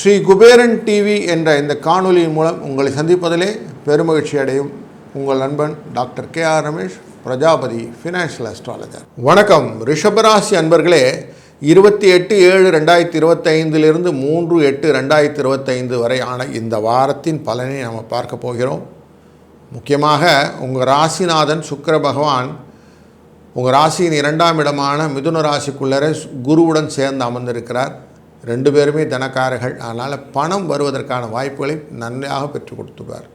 Sri Kuberan TV என்ற இந்த காணொலியின் மூலம் உங்களை சந்திப்பதிலே பெருமகிழ்ச்சி அடையும். உங்கள் நண்பன் doctor K R Ramesh Prajapati financial astrologer வணக்கம். ரிஷபராசி அன்பர்களே இருபத்தி எட்டு ஏழு ரெண்டாயிரத்தி இருபத்தைந்திலிருந்து மூன்று எட்டு ரெண்டாயிரத்தி இருபத்தைந்து வரை ஆன இந்த வாரத்தின் பலனை நாம் பார்க்க போகிறோம். முக்கியமாக உங்கள் ராசிநாதன் சுக்கர பகவான் உங்கள் ராசியின் இரண்டாம் இடமான மிதுன ராசிக்குள்ளரே குருவுடன் சேர்ந்து அமர்ந்திருக்கிறார். ரெண்டு பேருமே தனக்காரர்கள். அதனால் பணம் வருவதற்கான வாய்ப்புகளை நன்மையாக பெற்றுக் கொடுத்துருவார்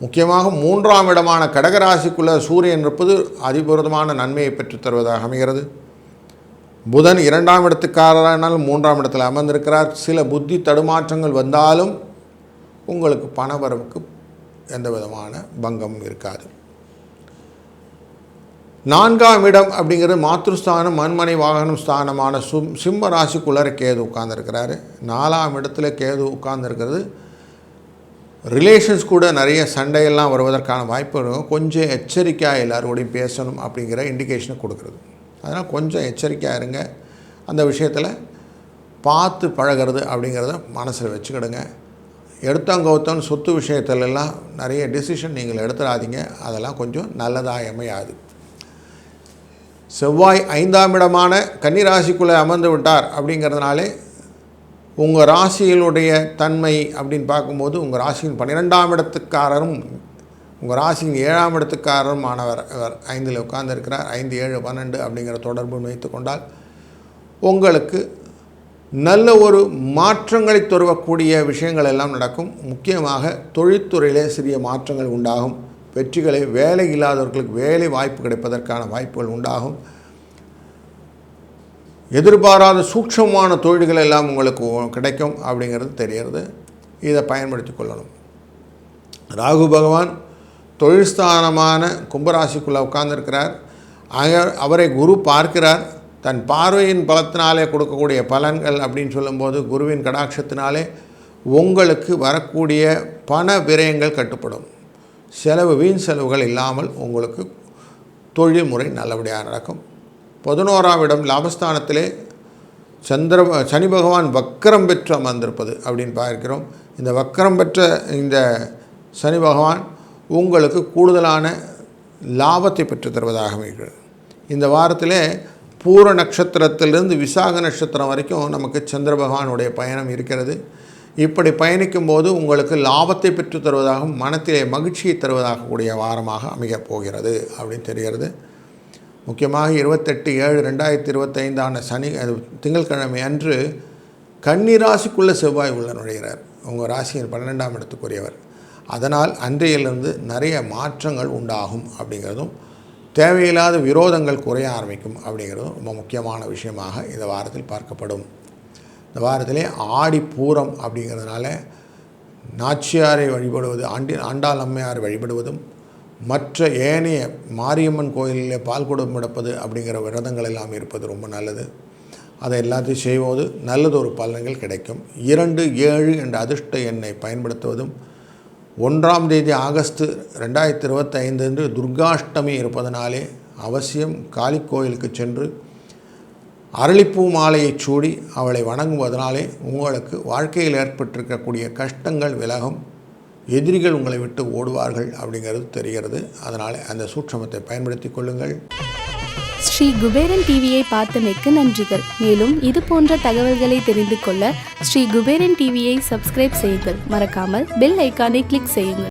முக்கியமாக மூன்றாம் இடமான கடகராசிக்குள்ள சூரியன் இருப்பது அதிபூர்வமான நன்மையை பெற்றுத் தருவதாக அமைகிறது. புதன் இரண்டாம் இடத்துக்காரரானால் மூன்றாம் இடத்தில் அமர்ந்திருக்கிறார். சில புத்தி தடுமாற்றங்கள் வந்தாலும் உங்களுக்கு பணவரவுக்கு எந்த விதமான பங்கமும் இருக்காது. நான்காம் இடம் அப்படிங்கிறது மாத்ருஸ்தானம் மண்மனை வாகனம் ஸ்தானமான சும் சிம்ம ராசிக்குள்ளர கேது உட்கார்ந்துருக்கிறாரு. நாலாம் இடத்துல கேது உட்கார்ந்துருக்கிறது. ரிலேஷன்ஸ் கூட நிறைய சண்டையெல்லாம் வருவதற்கான வாய்ப்பு இருக்கும் கொஞ்சம் எச்சரிக்கையாக எல்லாரோடையும் பேசணும் அப்படிங்கிற இண்டிகேஷனை கொடுக்குறது. அதனால் கொஞ்சம் எச்சரிக்கையாக இருங்க. அந்த விஷயத்தில் பார்த்து பழகிறது அப்படிங்கிறத மனசில் வச்சுக்கிடுங்க. எடுத்தங்கவுத்தன் சொத்து விஷயத்துலலாம் நிறைய டிசிஷன் நீங்கள் எடுத்துடாதீங்க. அதெல்லாம் கொஞ்சம் நல்லதாக அமையாது செவ்வாய் ஐந்தாம் இடமான கன்னிராசிக்குள்ளே அமர்ந்து விட்டார் அப்படிங்கிறதுனாலே உங்கள் ராசியினுடைய தன்மை அப்படின்னு பார்க்கும்போது உங்கள் ராசியின் பன்னிரெண்டாம் இடத்துக்காரரும் உங்கள் ராசியின் ஏழாம் இடத்துக்காரரும் ஆனவர். அவர் ஐந்தில் உட்கார்ந்துருக்கிறார். ஐந்து ஏழு பன்னெண்டு அப்படிங்கிற தொடர்பு வைத்துக்கொண்டால் உங்களுக்கு நல்ல ஒரு மாற்றங்களை துறவக்கூடிய விஷயங்கள் எல்லாம் நடக்கும். முக்கியமாக தொழில்துறையிலே சிறிய மாற்றங்கள் உண்டாகும். வெற்றிகளை வேலை இல்லாதவர்களுக்கு வேலை வாய்ப்பு கிடைப்பதற்கான வாய்ப்புகள் உண்டாகும். எதிர்பாராத சூட்சமான தொழில்கள் எல்லாம் உங்களுக்கு கிடைக்கும் அப்படிங்கிறது தெரிகிறது. இதை பயன்படுத்தி கொள்ளணும். ராகு பகவான் தொழில்ஸ்தானமான கும்பராசிக்குள்ளே உட்கார்ந்துருக்கிறார். அவரை குரு பார்க்கிறார். தன் பார்வையின் பலத்தினாலே கொடுக்கக்கூடிய பலன்கள் அப்படின்னு சொல்லும்போது குருவின் கடாட்சத்தினாலே உங்களுக்கு வரக்கூடிய பண விரயங்கள் கட்டுப்படும். செலவு வீண் செலவுகள் இல்லாமல் உங்களுக்கு தொழில் முறை நல்லபடியாக நடக்கும். பதினோராம் இடம் லாபஸ்தானத்திலே சந்திர சனி பகவான் வக்கரம் பெற்று அமர்ந்திருப்பது அப்படின்னு பார்க்கிறோம். இந்த வக்கரம் பெற்ற இந்த சனி பகவான் உங்களுக்கு கூடுதலான லாபத்தை பெற்று தருவதாக அமைகிறது இந்த வாரத்திலே பூர நட்சத்திரத்திலிருந்து விசாக நட்சத்திரம் வரைக்கும் நமக்கு சந்திர பகவானுடைய பயணம் இருக்கிறது. இப்படி பயணிக்கும் போது உங்களுக்கு லாபத்தை பெற்றுத் தருவதாகவும் மனத்திலே மகிழ்ச்சியை தருவதாக கூடிய வாரமாக அமையப் போகிறது அப்படின்னு தெரிகிறது. முக்கியமாக இருபத்தெட்டு ஏழு ரெண்டாயிரத்தி இருபத்தைந்தான சனி திங்கட்கிழமை அன்று கன்னிராசிக்குள்ளே செவ்வாய் உள்ள நுழைகிறார். உங்கள் ராசியின் பன்னிரெண்டாம் இடத்துக்குரியவர். அதனால் அன்றையிலிருந்து நிறைய மாற்றங்கள் உண்டாகும் அப்படிங்கிறதும் தேவையில்லாத விரோதங்கள் குறைய ஆரம்பிக்கும் அப்படிங்கிறதும் ரொம்ப முக்கியமான விஷயமாக இந்த வாரத்தில் பார்க்கப்படும். இந்த வாரத்திலே ஆடி பூரம் அப்படிங்கிறதுனால நாச்சியாரை வழிபடுவது ஆண்டி ஆண்டாள் அம்மையார் வழிபடுவதும் மற்ற ஏனைய மாரியம்மன் கோயிலில் பால் குடம் எடுப்பது அப்படிங்கிற விரதங்கள் எல்லாம் இருப்பது ரொம்ப நல்லது. அதை எல்லாத்தையும் செய்வது நல்லது ஒரு பலன்கள் கிடைக்கும். இரண்டு ஏழு என்ற அதிர்ஷ்ட எண்ணை பயன்படுத்துவதும் ஒன்றாம் தேதி ஆகஸ்ட் ரெண்டாயிரத்தி இருபத்தைந்து அன்று துர்காஷ்டமி இருப்பதனாலே அவசியம் காளி கோயிலுக்கு சென்று அரளிப்பூ மாலையை சூடி அவளை வணங்குவதனாலே உங்களுக்கு வாழ்க்கையில் ஏற்பட்டிருக்கக்கூடிய கஷ்டங்கள் விலகும். எதிரிகள் உங்களை விட்டு ஓடுவார்கள் அப்படிங்கிறது தெரிகிறது. அதனால் அந்த சூட்சமத்தை பயன்படுத்தி கொள்ளுங்கள். ஸ்ரீ குபேரன் டிவியை பார்த்தமைக்கு நன்றிகள். மேலும் இது போன்ற தகவல்களை தெரிந்து கொள்ள ஸ்ரீ குபேரன் டிவியை சப்ஸ்கிரைப் செய்யுங்கள். மறக்காமல் பெல் ஐக்கானை கிளிக் செய்யுங்கள்.